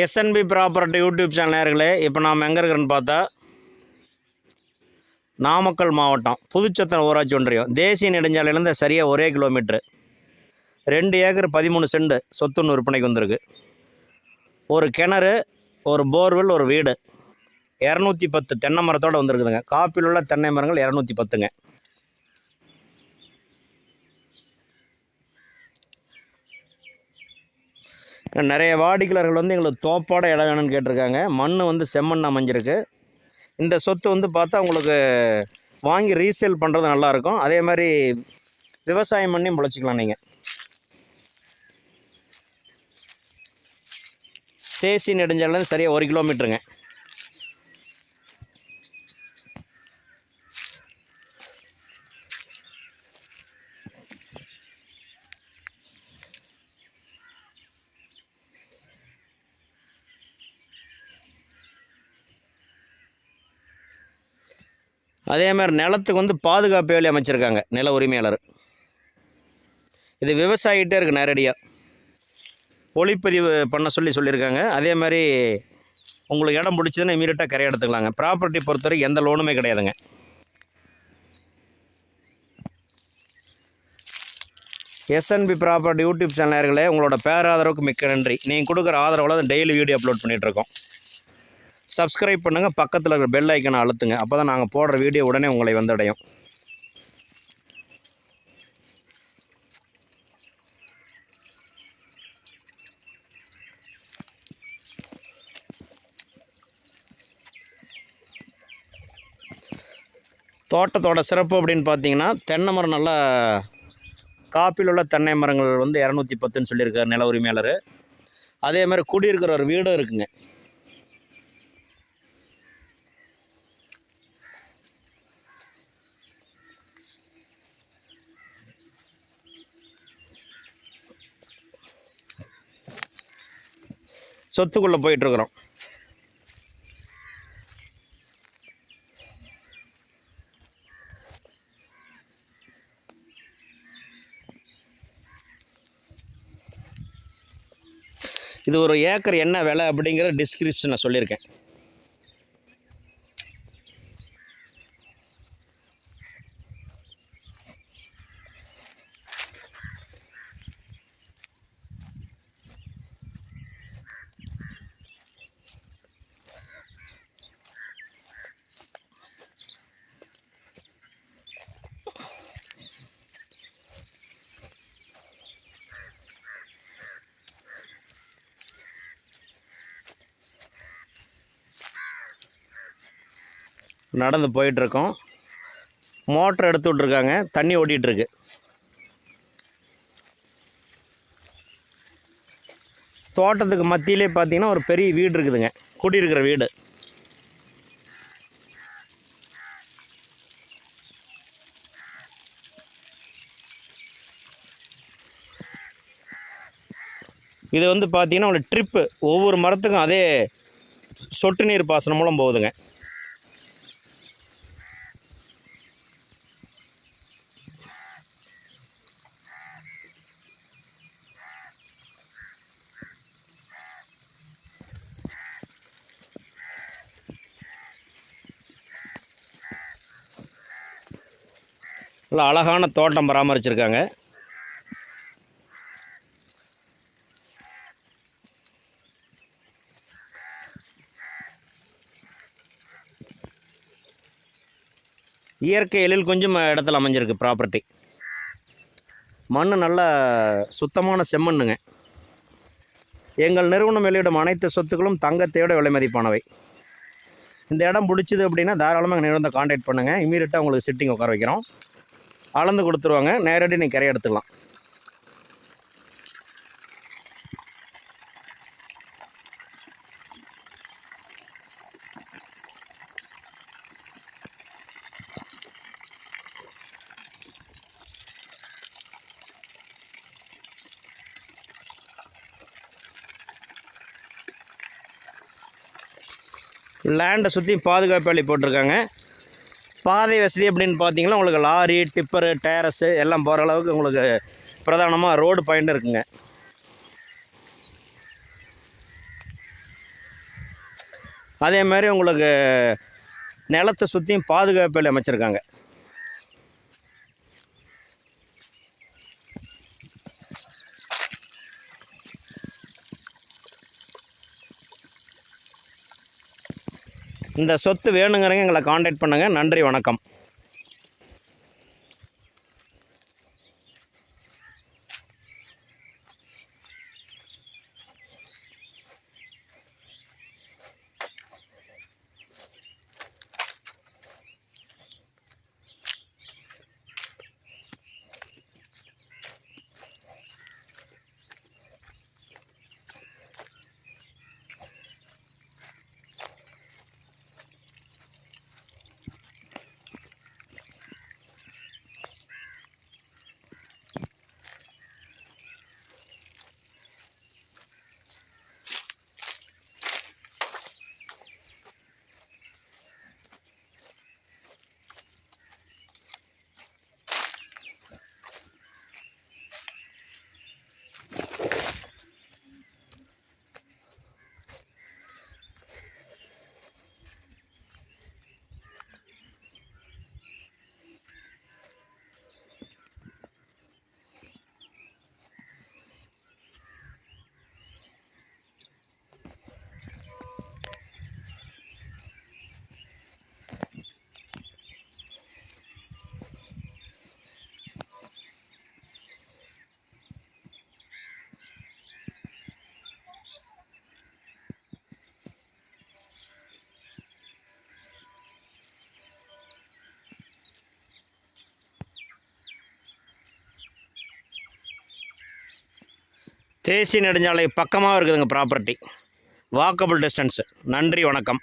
SNP property YouTube channel நேர்களே இப்போ நாம் எங்கே இருக்கிறேன்னு பார்த்தா நாமக்கல் மாவட்டம் புதுச்சத்தன ஊராட்சி ஒன்றியம். தேசிய நெடுஞ்சாலையிலேருந்து சரியாக ஒரே கிலோமீட்ரு ரெண்டு ஏக்கர் பதிமூணு செண்டு சொத்துன்னு விற்பனைக்கு வந்திருக்கு. ஒரு கிணறு ஒரு போர்வெல் ஒரு வீடு. இரநூத்தி பத்து தென்னை மரத்தோடு வந்திருக்குதுங்க. காப்பியில் உள்ள தென்னை மரங்கள் இரநூத்தி பத்துங்க. நிறைய வாடிக்கையாளர்கள் வந்து எங்களுக்கு தோப்பாட இடம் வேணும்னு கேட்டிருக்காங்க. மண் வந்து செம்மண் அமைஞ்சிருக்கு. இந்த சொத்து வந்து பார்த்தா உங்களுக்கு வாங்கி ரீசேல் பண்ணுறது நல்லாயிருக்கும். அதே மாதிரி விவசாயம் பண்ணி முளைச்சிக்கலாம் நீங்கள் தேசி நெடுஞ்சாலேருந்து சரியாக ஒரு கிலோமீட்டருங்க அதே மாதிரி நிலத்துக்கு வந்து பாதுகாப்பு வேலை அமைச்சிருக்காங்க நில உரிமையாளர். இது விவசாயிகிட்டே இருக்குது நேரடியாக ஒளிப்பதிவு பண்ண சொல்லி சொல்லியிருக்காங்க. அதே மாதிரி உங்களுக்கு இடம் பிடிச்சதுன்னா இமீடியட்டாக கரை எடுத்துக்கலாங்க. ப்ராப்பர்ட்டி பொறுத்தவரை எந்த லோனுமே கிடையாதுங்க. எஸ்என்பி ப்ராப்பர்ட்டி யூடியூப் சேனல் நேர்களே உங்களோட பேராதரவுக்கு மிக்க நன்றி. நீங்கள் கொடுக்குற ஆதரவில் தான் டெய்லி வீடியோ அப்லோட் பண்ணிகிட்ருக்கோம் சப்ஸ்கிரைப் பண்ணுங்கள் பக்கத்தில் இருக்கிற பெல் ஐக்கனை அழுத்துங்க. அப்போ தான் நாங்கள் போடுற வீடியோ உடனே உங்களை வந்தடையும். தோட்டத்தோட சிறப்பு அப்படின்னு பார்த்தீங்கன்னா தென்னை மரம் நல்லா காப்பில் உள்ள தென்னை மரங்கள் வந்து இரநூத்தி பத்துன்னு சொல்லியிருக்காரு நில உரிமையாளர். அதே மாதிரி குடியிருக்கிற ஒரு வீடும் இருக்குங்க. சொத்துக்குள்ளே போயிட்டுருக்குறோம். இது ஒரு ஏக்கர் என்ன விலை அப்படிங்கிற டிஸ்கிரிப்ஷனை சொல்லியிருக்கேன். நடந்து போயிட்டுருக்கோம். மோட்டர் எடுத்து விட்ருக்காங்க தண்ணி ஓடிட்டுருக்கு. தோட்டத்துக்கு மத்தியிலே பார்த்தீங்கன்னா ஒரு பெரிய வீடு இருக்குதுங்க. குடியிருக்கிற வீடு. இது வந்து பார்த்தீங்கன்னா ஒரு ட்ரிப்பு. ஒவ்வொரு மரத்துக்கும் அதே சொட்டு நீர் பாசனம் மூலம் போகுதுங்க. நல்லா அழகான தோட்டம் பராமரிச்சிருக்காங்க. இயற்கை எழில் கொஞ்சம் இடத்துல அமைஞ்சிருக்கு ப்ராப்பர்ட்டி மண் நல்லா சுத்தமான செம்மண்ணுங்க. எங்கள் நிறுவனம் வெளியிடும் அனைத்து சொத்துக்களும் தங்கத்தையோட விலை மதிப்பானவை. இந்த இடம் பிடிச்சிது அப்படின்னா தாராளமாக எங்கள் நிறுவனத்தை காண்டாக்ட் பண்ணுங்கள் இமீடியட்டாக உங்களுக்கு சிட்டிங் உட்கார வைக்கிறோம். அளந்து கொடுத்துருவாங்க. நேரடி நீங்கள் கரை எடுத்துக்கலாம். லேண்டை சுற்றி பாதுகாப்பு வேலி போட்டிருக்காங்க. பாதை வசதி அப்படின்னு பார்த்தீங்கன்னா உங்களுக்கு லாரி டிப்பரு டேரஸு எல்லாம் போகிற அளவுக்கு உங்களுக்கு பிரதானமாக ரோடு பாயிண்ட் இருக்குங்க. அதே மாதிரி உங்களுக்கு நிலத்தை சுற்றியும் பாதுகாப்பில் அமைச்சிருக்காங்க. இந்த சொத்து வேணுங்கிறவங்க எங்களை காண்டாக்ட் பண்ணுங்கள் நன்றி வணக்கம். தேசிய நெடுஞ்சாலை பக்கமாக இருக்குதுங்க ப்ராப்பர்ட்டி வாக்கபிள் டிஸ்டன்ஸு நன்றி வணக்கம்.